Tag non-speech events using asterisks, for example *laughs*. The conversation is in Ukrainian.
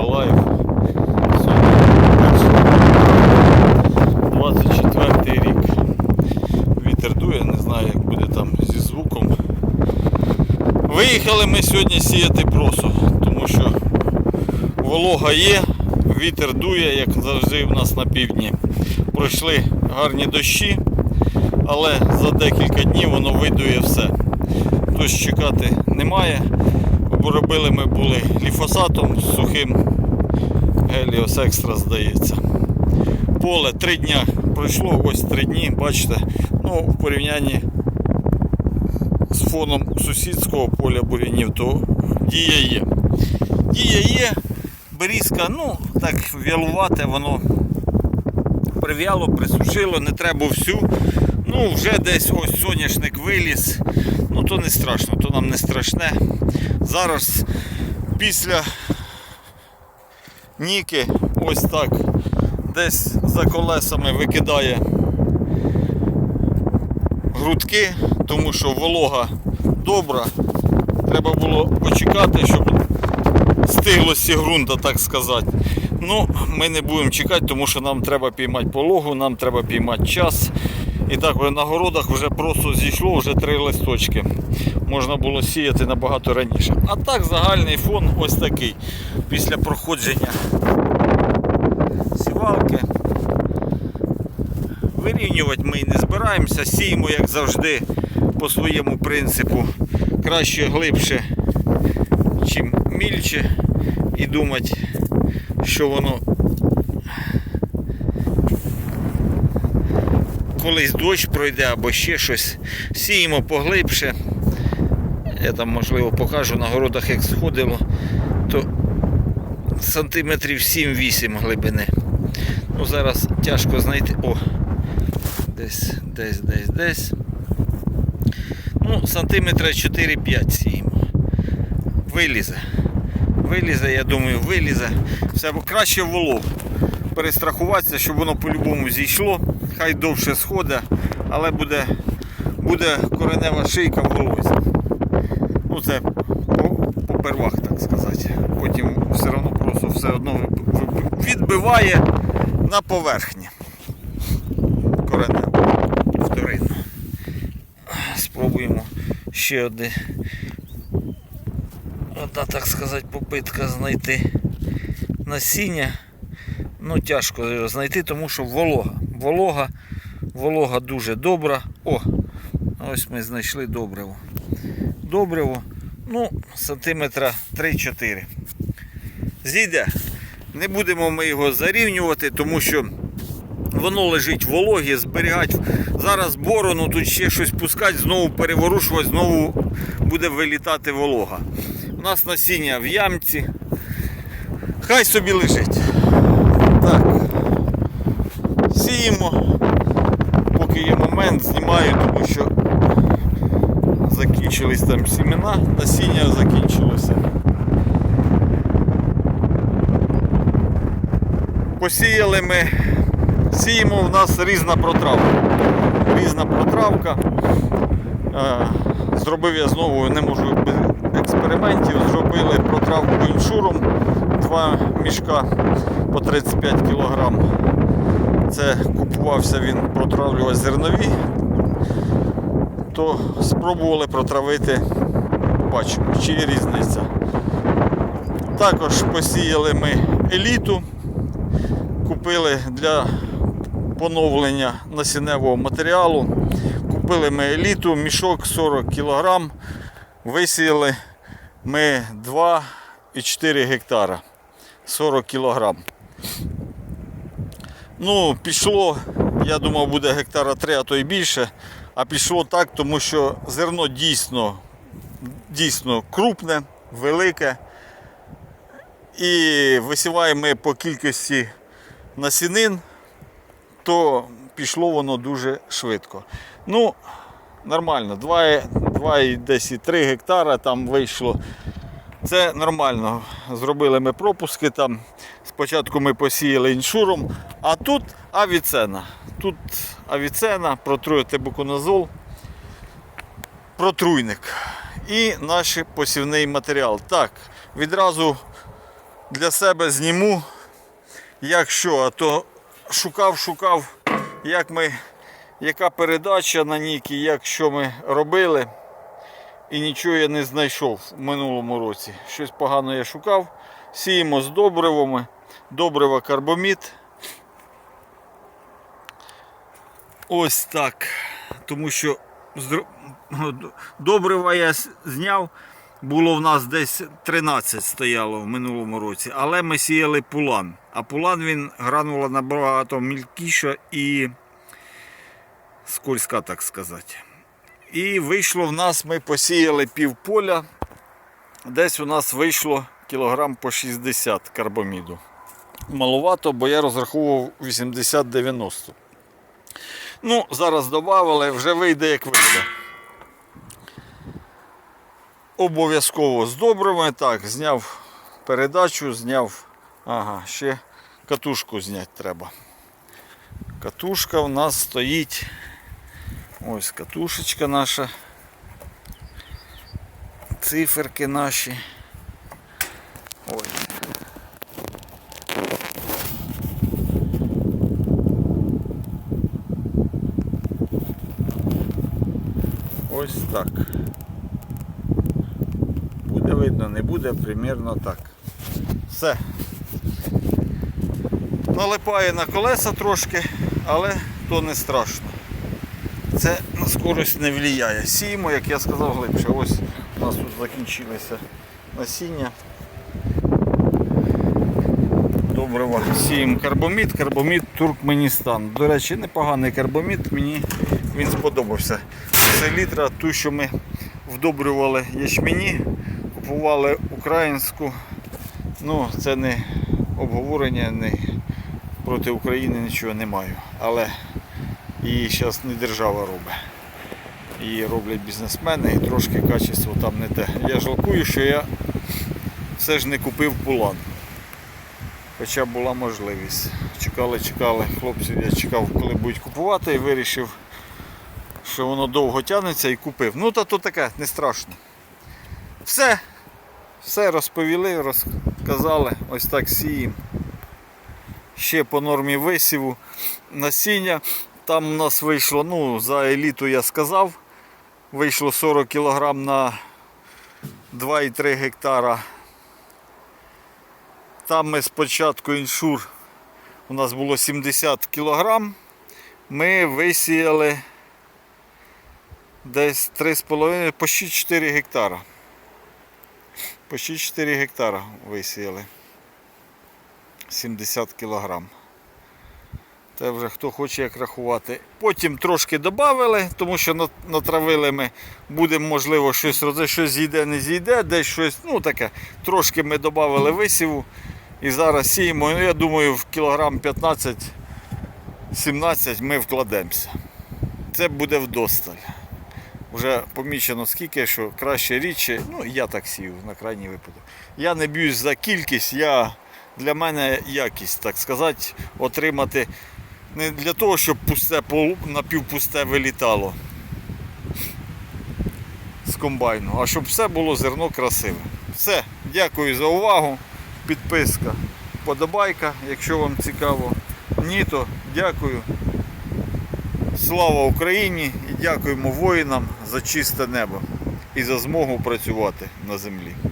Миколаїв. Сьогодні 24 рік. Вітер дує, не знаю як буде там зі звуком. Виїхали ми сьогодні сіяти просо, тому що волога є, вітер дує, як завжди в нас на півдні. Пройшли гарні дощі, але за декілька днів воно видує все. Тож чекати немає. Робили ми були ліфосатом з сухим Геліос Екстра, здається. Поле три дня пройшло, ось три дні, бачите, ну в порівнянні з фоном сусідського поля бурянів, то дія є. Дія є, берізка, ну так вялувате, воно прив'яло, присушило, не треба всю. Ну, вже десь ось соняшник виліз. То не страшно, то нам не страшне. Зараз після Ніки ось так десь за колесами викидає грудки, тому що волога добра. Треба було почекати, щоб стиглості ґрунта, так сказати. Ну, ми не будемо чекати, тому що нам треба піймати пологу, нам треба піймати час. І так на городах вже просто зійшло вже три листочки. Можна було сіяти набагато раніше. А так загальний фон ось такий. Після проходження сівалки. Вирівнювати ми і не збираємося, сіємо, як завжди, по своєму принципу. Краще глибше, чим мільче. І думати, що воно колись дощ пройде або ще щось. Сіємо поглибше. Я там можливо покажу на городах, як сходило, то сантиметрів 7-8 глибини. Ну зараз тяжко знайти. О! Десь, десь, десь, десь. Ну, сантиметра 4-5 сіємо. Вилізе. Вилізе, я думаю, вилізе. Все краще волов. Перестрахуватися, щоб воно по-любому зійшло. Хай довше сходить, але буде, буде коренева шийка в волозі. Ну це попервах, так сказати. Потім все одно просто все одно відбиває на поверхні. Коренева. Вторинно. Спробуємо ще одне. Одна, так сказати, попитка знайти насіння. Ну, тяжко його знайти, тому що волога. Волога, волога дуже добра. О, ось ми знайшли добриво. Добриво, ну, сантиметра 3-4. Зійде. Не будемо ми його зарівнювати, тому що воно лежить вологі, зберігати. Зараз борону, тут ще щось пускати, знову переворушувати, знову буде вилітати волога. У нас насіння в ямці. Хай собі лежить. Так. Сіємо. Поки є момент, знімаю, тому що закінчились там сімена, насіння закінчилося. Посіяли ми, сіємо в нас різна протравка. Різна протравка. Е, Зробив я знову, не можу без експериментів, зробили протравку іншуром, два мішка по 35 кг. Це купувався він протравлювати зернові, то спробували протравити, бачимо, чи є різниця. Також посіяли ми еліту, купили для поновлення насінневого матеріалу. Купили ми еліту, мішок 40 кг, висіяли ми 2,4 гектара 40 кг. Ну, пішло, я думав, буде гектара 3, а то й більше. А пішло так, тому що зерно дійсно, дійсно крупне, велике. І висіваємо ми по кількості насінин, то пішло воно дуже швидко. Ну, нормально, 2, 2 десь і 3 гектара там вийшло. Це нормально. Зробили ми пропуски там. Спочатку ми посіяли іншуром, а тут авіцена. Тут авіцена, протруєте буконазол, протруйник і наш посівний матеріал. Так, відразу для себе зніму, як що, а то шукав, шукав, як ми, яка передача на Нікі, як що ми робили. І нічого я не знайшов в минулому році. Щось погано я шукав. Сіємо з добривами, добрива карбомід. Ось так. Тому що *laughs* добрива я зняв. Було в нас десь 13 стояло в минулому році, але ми сіяли пулан. А пулан він гранула набагато мілкіша і скользка, так сказати. І вийшло в нас, ми посіяли пів поля. Десь у нас вийшло кілограм по 60 карбоміду. Маловато, бо я розраховував 80-90. Ну, зараз додали, вже вийде як вийде. Обов'язково з добрими. Так, зняв передачу, зняв. Ага, ще катушку зняти треба. Катушка в нас стоїть. Ось катушечка наша. Циферки наші. Ой. Ось так. Буде видно, не буде, примірно так. Все. Налипає на колеса трошки, але то не страшно. Це на скорость не впливає. Сіємо, як я сказав, глибше. Ось у нас тут закінчилося насіння. Доброго. Сіємо карбомід, карбомід Туркменістан. До речі, непоганий карбомід, мені він сподобався. Це літра, ту, що ми вдобрювали ячмені, купували українську. Ну, це не обговорення, не проти України нічого не маю. Але її зараз не держава робить. Її роблять бізнесмени і трошки качество там не те. Я жалкую, що я все ж не купив пулан. Хоча була можливість. Чекали, чекали, хлопців я чекав, коли будуть купувати і вирішив, що воно довго тягнеться і купив. Ну та то таке, не страшно. Все. Все розповіли, розказали. Ось так сіємо. Ще по нормі висіву насіння. Там у нас вийшло, ну, за еліту я сказав, вийшло 40 кг на 2,3 гектара. Там ми спочатку іншур у нас було 70 кг. Ми висіяли десь 3,5, почти 4 гектара. Почти 4 гектара висіяли. 70 кілограм. Це вже хто хоче як рахувати. Потім трошки додали, тому що на- натравили ми, будемо, можливо, щось розе, щось зійде, не зійде, десь щось, ну таке. Трошки ми додали висіву. І зараз сіємо, ну, я думаю, в кілограм 15-17 ми вкладемося. Це буде вдосталь. Вже помічено скільки, що краще рідше, ну я так сію на крайній випадок. Я не б'юсь за кількість, я, для мене якість, так сказати, отримати не для того, щоб пусте напівпусте вилітало з комбайну, а щоб все було зерно красиве. Все, дякую за увагу. Підписка, подобайка, якщо вам цікаво. Ні, то дякую. Слава Україні і дякуємо воїнам за чисте небо і за змогу працювати на землі.